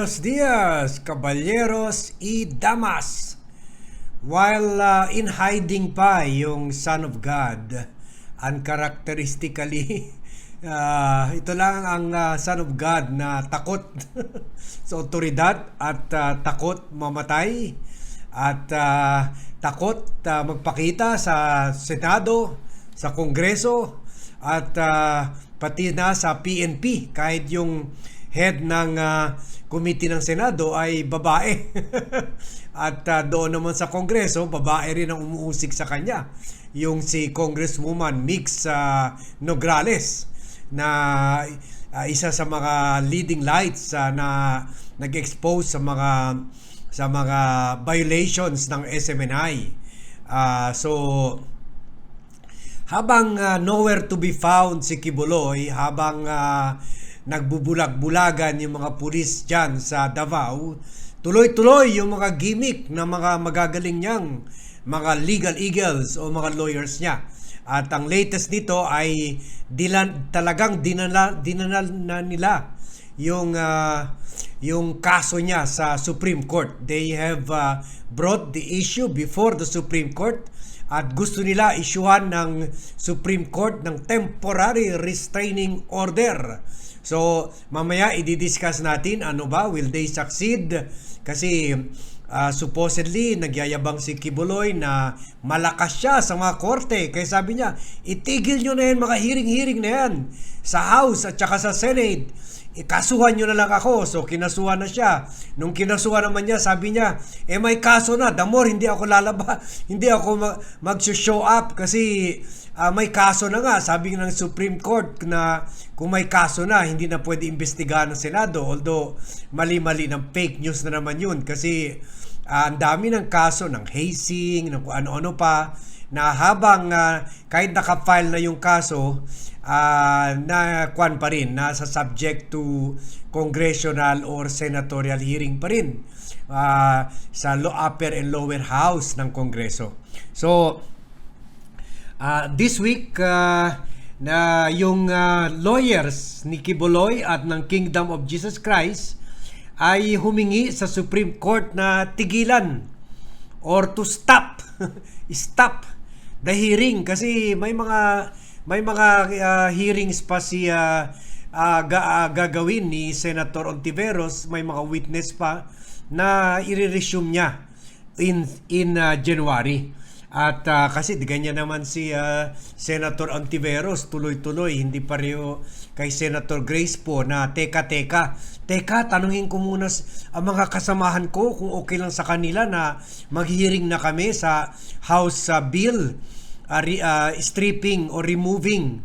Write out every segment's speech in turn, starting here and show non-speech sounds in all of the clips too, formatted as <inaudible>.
Buenos dias, caballeros y damas. While uh, in hiding pa yung Son of God, uncharacteristically, <laughs> uh, ito lang ang uh, Son of God na takot <laughs> sa otoridad at uh, takot mamatay at uh, takot uh, magpakita sa Senado, sa Kongreso at uh, pati na sa PNP kahit yung head ng uh, committee ng Senado ay babae. <laughs> At uh, doon naman sa Kongreso, babae rin ang umuusik sa kanya. Yung si Congresswoman Mix uh, Nograles na uh, isa sa mga leading lights uh, na nag-expose sa mga sa mga violations ng SMNI. Uh, so habang uh, nowhere to be found si Kibuloy, habang uh, nagbubulag-bulagan yung mga pulis dyan sa Davao, tuloy-tuloy yung mga gimmick na mga magagaling niyang mga legal eagles o mga lawyers niya. At ang latest nito ay dilan, talagang dinala, dinala na nila yung uh, yung kaso niya sa Supreme Court. They have uh, brought the issue before the Supreme Court at gusto nila isyuhan ng Supreme Court ng temporary restraining order So, mamaya i-discuss natin ano ba, will they succeed? Kasi uh, supposedly nagyayabang si Kibuloy na malakas siya sa mga korte. Kaya sabi niya, itigil nyo na yan mga hearing-hearing na yan sa House at saka sa Senate. Ikasuhan nyo na lang ako. So, kinasuhan na siya. Nung kinasuhan naman niya, sabi niya, eh may kaso na. The more, hindi ako lalaba. <laughs> hindi ako mag-show up kasi uh, may kaso na nga. Sabi ng Supreme Court na kung may kaso na, hindi na pwede imbestigahan ng Senado. Although, mali-mali ng fake news na naman yun. Kasi, uh, ang dami ng kaso ng hazing, ng ano-ano pa, na habang uh, kahit naka-file na yung kaso, uh, na kwan pa rin, nasa subject to congressional or senatorial hearing pa rin uh, sa upper and lower house ng Kongreso. So, uh, this week, uh, na yung uh, lawyers ni Kiboloy at ng Kingdom of Jesus Christ ay humingi sa Supreme Court na tigilan or to stop <laughs> stop the hearing kasi may mga may mga uh, hearings pa si uh, ga, uh, gagawin ni Senator Ontiveros, may mga witness pa na i-resume niya in in uh, January. At uh, kasi ganyan naman si uh, Senator Ontiveros, tuloy-tuloy, hindi pareho kay Senator Grace po na teka, teka, tanungin ko muna ang mga kasamahan ko kung okay lang sa kanila na maghiring na kami sa House uh, Bill uh, re, uh, stripping or removing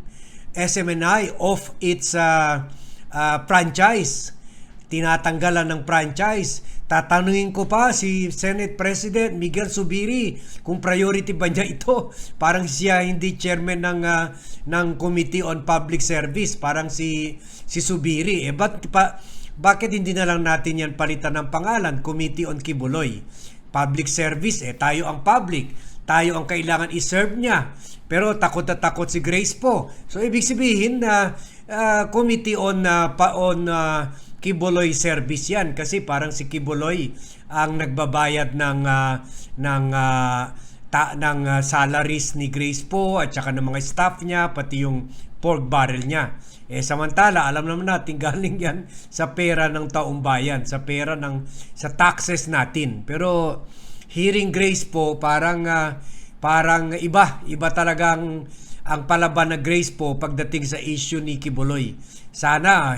SMNI of its uh, uh, franchise. Tinatanggalan ng franchise. Tatanungin ko pa si Senate President Miguel Subiri kung priority ba niya ito. <laughs> Parang siya hindi chairman ng uh, ng Committee on Public Service, parang si si Subiri. Eh ba't pa bakit hindi na lang natin yan palitan ng pangalan, Committee on Kibuloy? Public Service, eh tayo ang public tayo ang kailangan i-serve niya. Pero takot na takot si Grace po. So ibig sabihin na uh, committee on uh, pa on uh, Kibuloy service 'yan kasi parang si Kibuloy ang nagbabayad ng uh, ng uh, ta, ng uh, salaries ni Grace po at saka ng mga staff niya pati yung pork barrel niya. Eh samantala, alam naman natin <laughs> galing 'yan sa pera ng taong bayan, sa pera ng sa taxes natin. Pero hearing grace po parang uh, parang iba, iba talagang ang palaban na grace po pagdating sa issue ni Kibuloy. Sana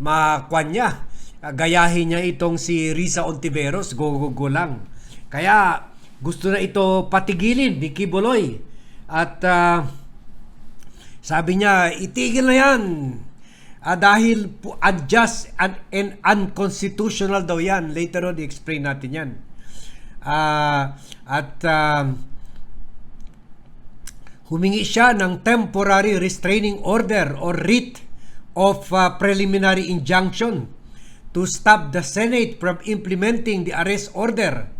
makwan niya, gayahin niya itong si Risa Ontiveros, go, go, go lang. Kaya gusto na ito patigilin ni Kibuloy. At uh, sabi niya, itigil na yan. Uh, dahil unjust and, and unconstitutional daw yan. Later on, i-explain natin yan. Uh, at uh, humingi siya ng temporary restraining order or writ of uh, preliminary injunction to stop the Senate from implementing the arrest order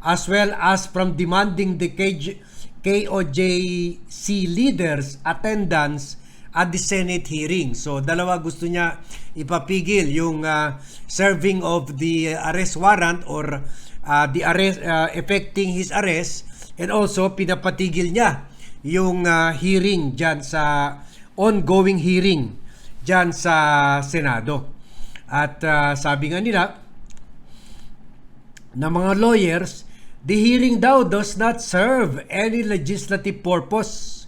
as well as from demanding the KJ, KOJC leaders attendance at the Senate hearing. So dalawa gusto niya ipapigil yung uh, serving of the arrest warrant or uh, the arrest uh, affecting his arrest and also pinapatigil niya yung uh, hearing diyan sa ongoing hearing diyan sa Senado. At uh, sabi nga nila na mga lawyers, the hearing daw does not serve any legislative purpose.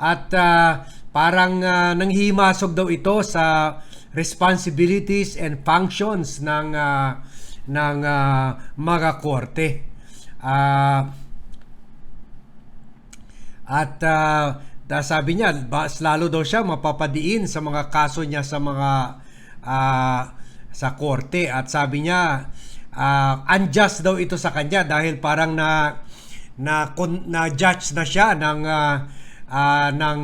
At uh, parang uh, nanghimasok daw ito sa responsibilities and functions ng uh, ng uh, mga korte. Uh, at uh, sabi niya, mas lalo daw siya mapapadiin sa mga kaso niya sa mga uh, sa korte at sabi niya uh, unjust daw ito sa kanya dahil parang na na na judge na siya ng uh, uh, ng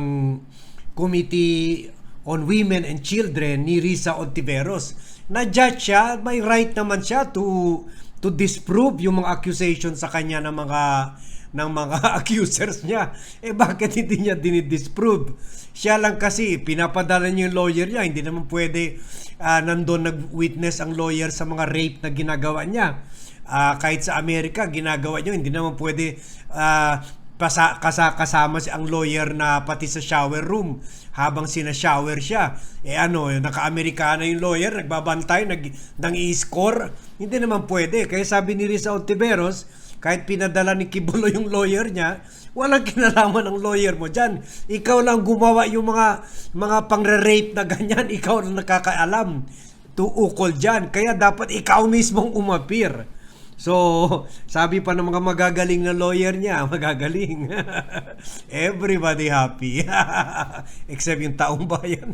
Committee on Women and Children ni Risa Ontiveros. Na judge siya, may right naman siya to to disprove yung mga accusation sa kanya ng mga ng mga <laughs> accusers niya. Eh bakit hindi niya dinidisprove? Siya lang kasi pinapadala niya yung lawyer niya, hindi naman pwede uh, nandun nag-witness ang lawyer sa mga rape na ginagawa niya. Uh, kahit sa Amerika, ginagawa niya, hindi naman pwede uh, pasa, kasa, kasama si ang lawyer na pati sa shower room habang sina-shower siya. Eh ano, naka-Amerikana yung lawyer, nagbabantay, nag, nang i-score. Hindi naman pwede. Kaya sabi ni Risa Ontiveros, kahit pinadala ni Kibulo yung lawyer niya, walang kinalaman ng lawyer mo dyan. Ikaw lang gumawa yung mga mga pangre-rape na ganyan, ikaw lang nakakaalam tuukol dyan. Kaya dapat ikaw mismong umapir. So, sabi pa ng mga magagaling na lawyer niya, <laughs> magagaling. <laughs> Everybody happy. <laughs> Except yung taong bayan.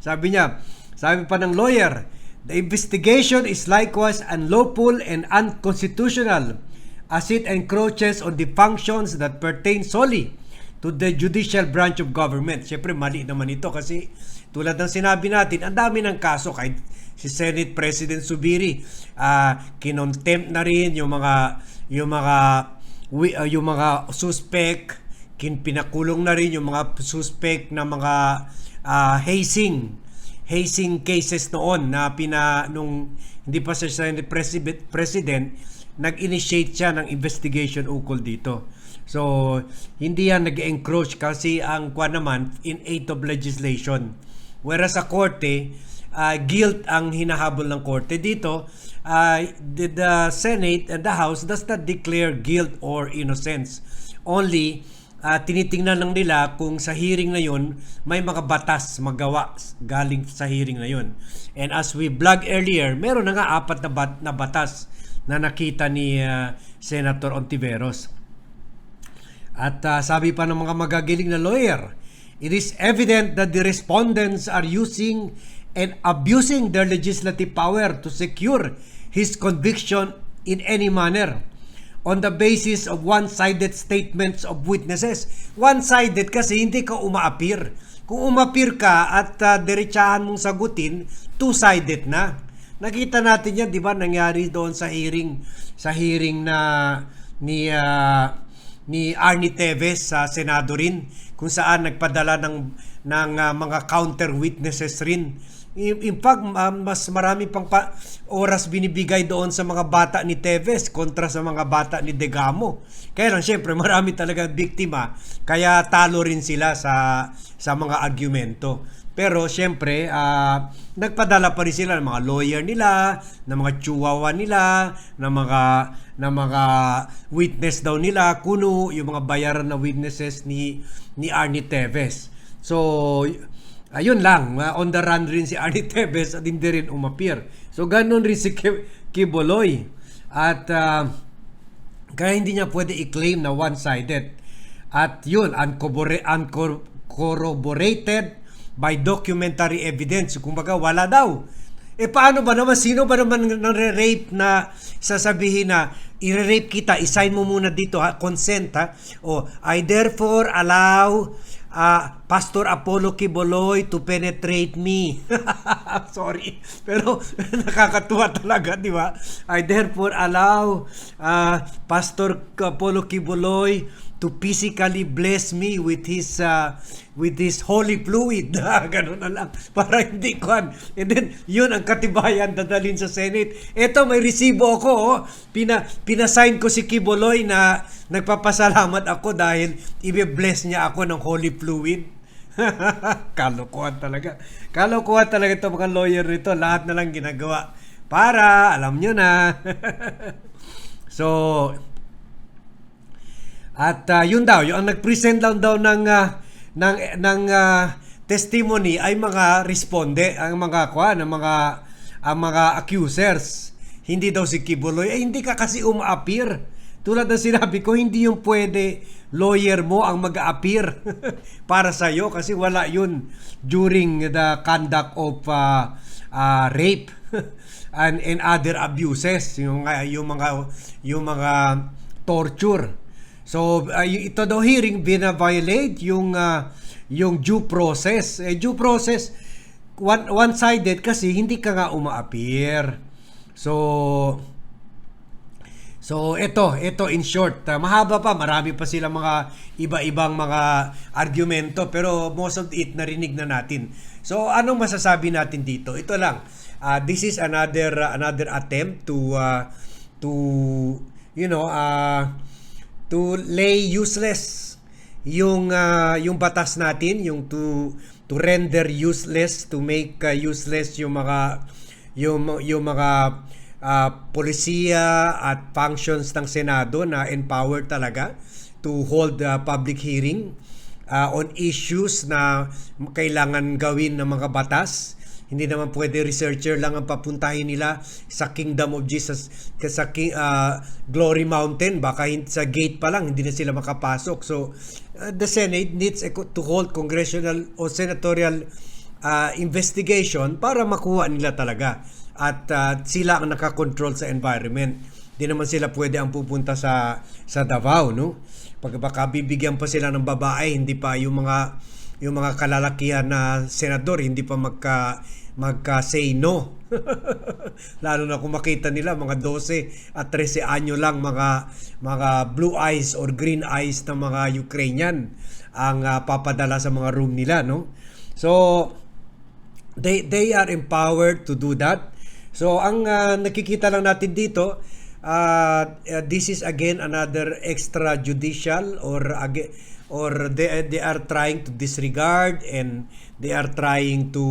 Sabi niya, sabi pa ng lawyer, the investigation is likewise unlawful and unconstitutional as it encroaches on the functions that pertain solely to the judicial branch of government. Siyempre, mali naman ito kasi tulad ng sinabi natin, ang dami ng kaso kahit si Senate President Subiri uh, kinontempt na rin yung mga yung mga uh, yung mga suspect kin pinakulong na rin yung mga suspect na mga uh, hazing hazing cases noon na pina nung hindi pa siya Senate President, President nag-initiate siya ng investigation ukol dito. So, hindi yan nag-encroach kasi ang kwa naman in aid of legislation. Whereas sa korte, uh, guilt ang hinahabol ng korte dito. Uh, the, Senate and the House does not declare guilt or innocence. Only uh, tinitingnan lang nila kung sa hearing na yun may mga batas magawa galing sa hearing na yun. And as we blog earlier, meron na nga apat na, bat, na batas na nakita ni uh, Senator Ontiveros. At uh, sabi pa ng mga magagaling na lawyer, it is evident that the respondents are using and abusing their legislative power to secure his conviction in any manner on the basis of one-sided statements of witnesses. One-sided kasi hindi ka umaapir. Kung umapir ka at uh, diretsahan mong sagutin, two-sided na. Nakita natin yan, 'di ba? Nangyari doon sa hearing sa hearing na ni uh, ni Arnie Teves sa Senado rin kung saan nagpadala ng ng uh, mga counter witnesses rin In fact, mas marami pang pa oras binibigay doon sa mga bata ni Teves kontra sa mga bata ni Degamo. Kaya lang, syempre, marami talaga biktima. Kaya talo rin sila sa, sa mga argumento. Pero syempre, uh, nagpadala pa rin sila ng mga lawyer nila, ng mga chihuahua nila, ng mga ng mga witness daw nila, kuno yung mga bayaran na witnesses ni ni Arnie Teves. So, ayun lang, uh, on the run rin si Arnie <laughs> Tevez at hindi rin umapir. So ganun rin si Kiboloy. At uh, kaya hindi niya pwede i-claim na one-sided. At yun, uncorroborated by documentary evidence. Kumbaga, wala daw. Eh paano ba naman, sino ba naman nare-rape na sasabihin na i-rape kita, isign mo muna dito ha, consent ha. O, I therefore allow uh, Pastor Apollo Kiboloy to penetrate me. <laughs> Sorry. Pero <laughs> nakakatuwa talaga, di ba? I therefore allow uh, Pastor Apollo Kiboloy to physically bless me with his uh, with his holy fluid. <laughs> Ganun na lang. Para hindi kwan. And then, yun ang katibayan dadalhin sa Senate. Ito, may resibo ako. Oh. Pina, pinasign ko si Kiboloy na nagpapasalamat ako dahil i-bless niya ako ng holy fluid. <laughs> Kalokohan talaga. Kalokohan talaga ito mga lawyer nito. Lahat na lang ginagawa. Para, alam nyo na. <laughs> so, at uh, yun daw, yung ang nag-present lang daw ng uh, ng ng uh, testimony ay mga responde, ang mga kwa, ng mga ang mga accusers. Hindi daw si Kibuloy, ay hindi ka kasi um-appear. Tulad ng sinabi ko, hindi yung pwede lawyer mo ang mag-appear <laughs> para sa iyo kasi wala yun during the conduct of uh, uh, rape <laughs> and and other abuses yung yung mga yung mga torture So uh, ito daw hearing bina-violate yung uh, yung due process. Eh, due process one one-sided kasi hindi ka nga uma-appear. So So ito, ito in short, uh, mahaba pa, marami pa sila mga iba-ibang mga argumento pero most of it narinig na natin. So anong masasabi natin dito? Ito lang. Uh, this is another uh, another attempt to uh, to you know, uh, to lay useless yung uh, yung batas natin, yung to to render useless, to make uh, useless yung mga yung yung mga uh, polisiya at functions ng Senado na empowered talaga to hold uh, public hearing uh, on issues na kailangan gawin ng mga batas hindi naman pwede researcher lang ang papuntahin nila sa Kingdom of Jesus, sa uh, Glory Mountain. Baka sa gate pa lang, hindi na sila makapasok. So, uh, the Senate needs to hold congressional o senatorial uh, investigation para makuha nila talaga. At uh, sila ang nakakontrol sa environment. Hindi naman sila pwede ang pupunta sa sa Davao, no? Pag baka bibigyan pa sila ng babae, hindi pa yung mga yung mga kalalakihan na senador hindi pa magka magka say no. <laughs> Lalo na kung makita nila mga 12 at 13 anyo lang mga mga blue eyes or green eyes ng mga Ukrainian ang uh, papadala sa mga room nila, no? So they they are empowered to do that. So ang uh, nakikita lang natin dito uh, uh, this is again another extrajudicial or or they they are trying to disregard and they are trying to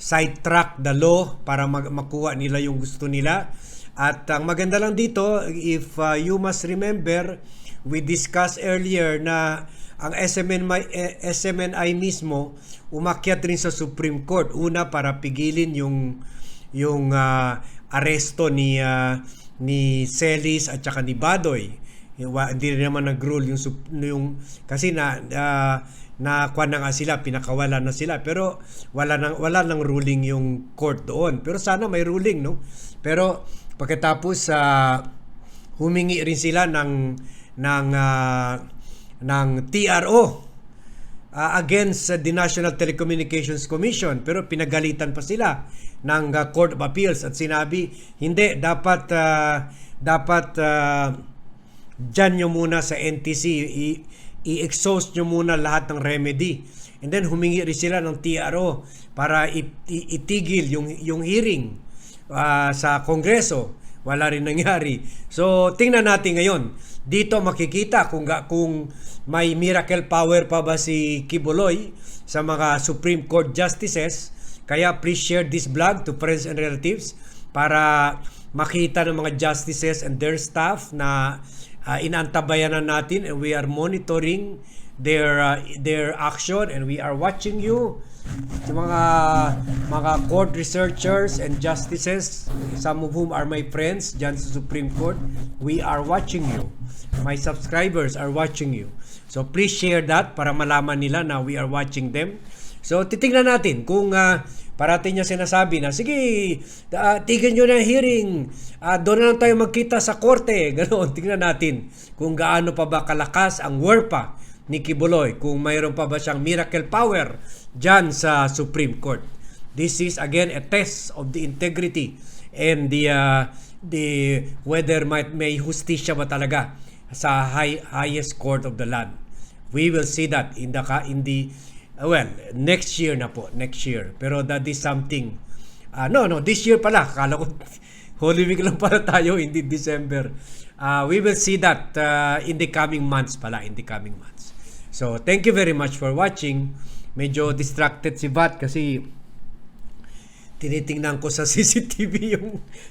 sidetrack the law para mag- makuha nila yung gusto nila. At ang maganda lang dito, if uh, you must remember, we discussed earlier na ang SMNI, eh, SMNI mismo umakyat rin sa Supreme Court. Una para pigilin yung yung uh, aresto ni uh, ni Celis at saka ni Badoy. Hindi rin naman nag-rule yung, yung kasi na uh, na kwan na nga sila, pinakawalan na sila. Pero wala nang wala nang ruling yung court doon. Pero sana may ruling, no? Pero pagkatapos sa uh, humingi rin sila ng ng uh, ng TRO uh, against uh, the National Telecommunications Commission pero pinagalitan pa sila ng uh, Court of Appeals at sinabi hindi dapat uh, dapat uh, dyan nyo muna sa NTC i- i-exhaust nyo muna lahat ng remedy. And then humingi rin sila ng TRO para itigil yung, yung hearing uh, sa Kongreso. Wala rin nangyari. So tingnan natin ngayon. Dito makikita kung, kung may miracle power pa ba si Kibuloy sa mga Supreme Court Justices. Kaya please share this vlog to friends and relatives para makita ng mga justices and their staff na uh, inantabayan na natin and we are monitoring their uh, their action and we are watching you. Sa mga mga court researchers and justices some of whom are my friends dyan sa Supreme Court we are watching you. My subscribers are watching you. So please share that para malaman nila na we are watching them. So titingnan natin kung uh, Parating niya sinasabi na, sige, uh, tigil nyo na hearing. Uh, doon na lang tayo magkita sa korte. <laughs> Ganoon, tingnan natin kung gaano pa ba kalakas ang WERPA ni Kibuloy. Kung mayroon pa ba siyang miracle power dyan sa Supreme Court. This is again a test of the integrity and the uh, the whether might may hustisya ba talaga sa high, highest court of the land. We will see that in the in the well, next year na po, next year. Pero that is something Ah, no, no, this year pala. Kala ko <laughs> Holy Week lang pala tayo, hindi December. Ah, we will see that ah, in the coming months pala, in the coming months. So, thank you very much for watching. Medyo distracted si Bat kasi tinitingnan ko sa <laughs> CCTV yung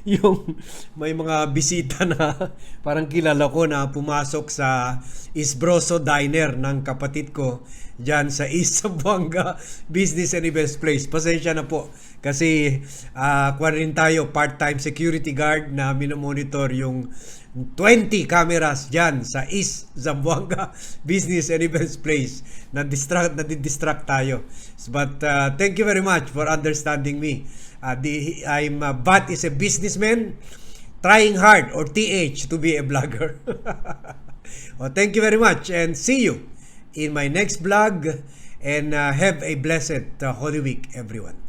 yung may mga bisita na parang kilala ko na pumasok sa Isbroso Diner ng kapatid ko diyan sa East Zamboanga <laughs> Business and Events Place. Pasensya na po kasi uh, rin tayo part-time security guard na minomonitor yung 20 cameras diyan sa East Zamboanga <laughs> Business and Events Place. Na distract na distract tayo. But uh, thank you very much for understanding me. Uh, the, I'm uh, Bat is a businessman trying hard or TH to be a blogger. well, <laughs> thank you very much and see you in my next vlog and uh, have a blessed uh, Holy Week everyone.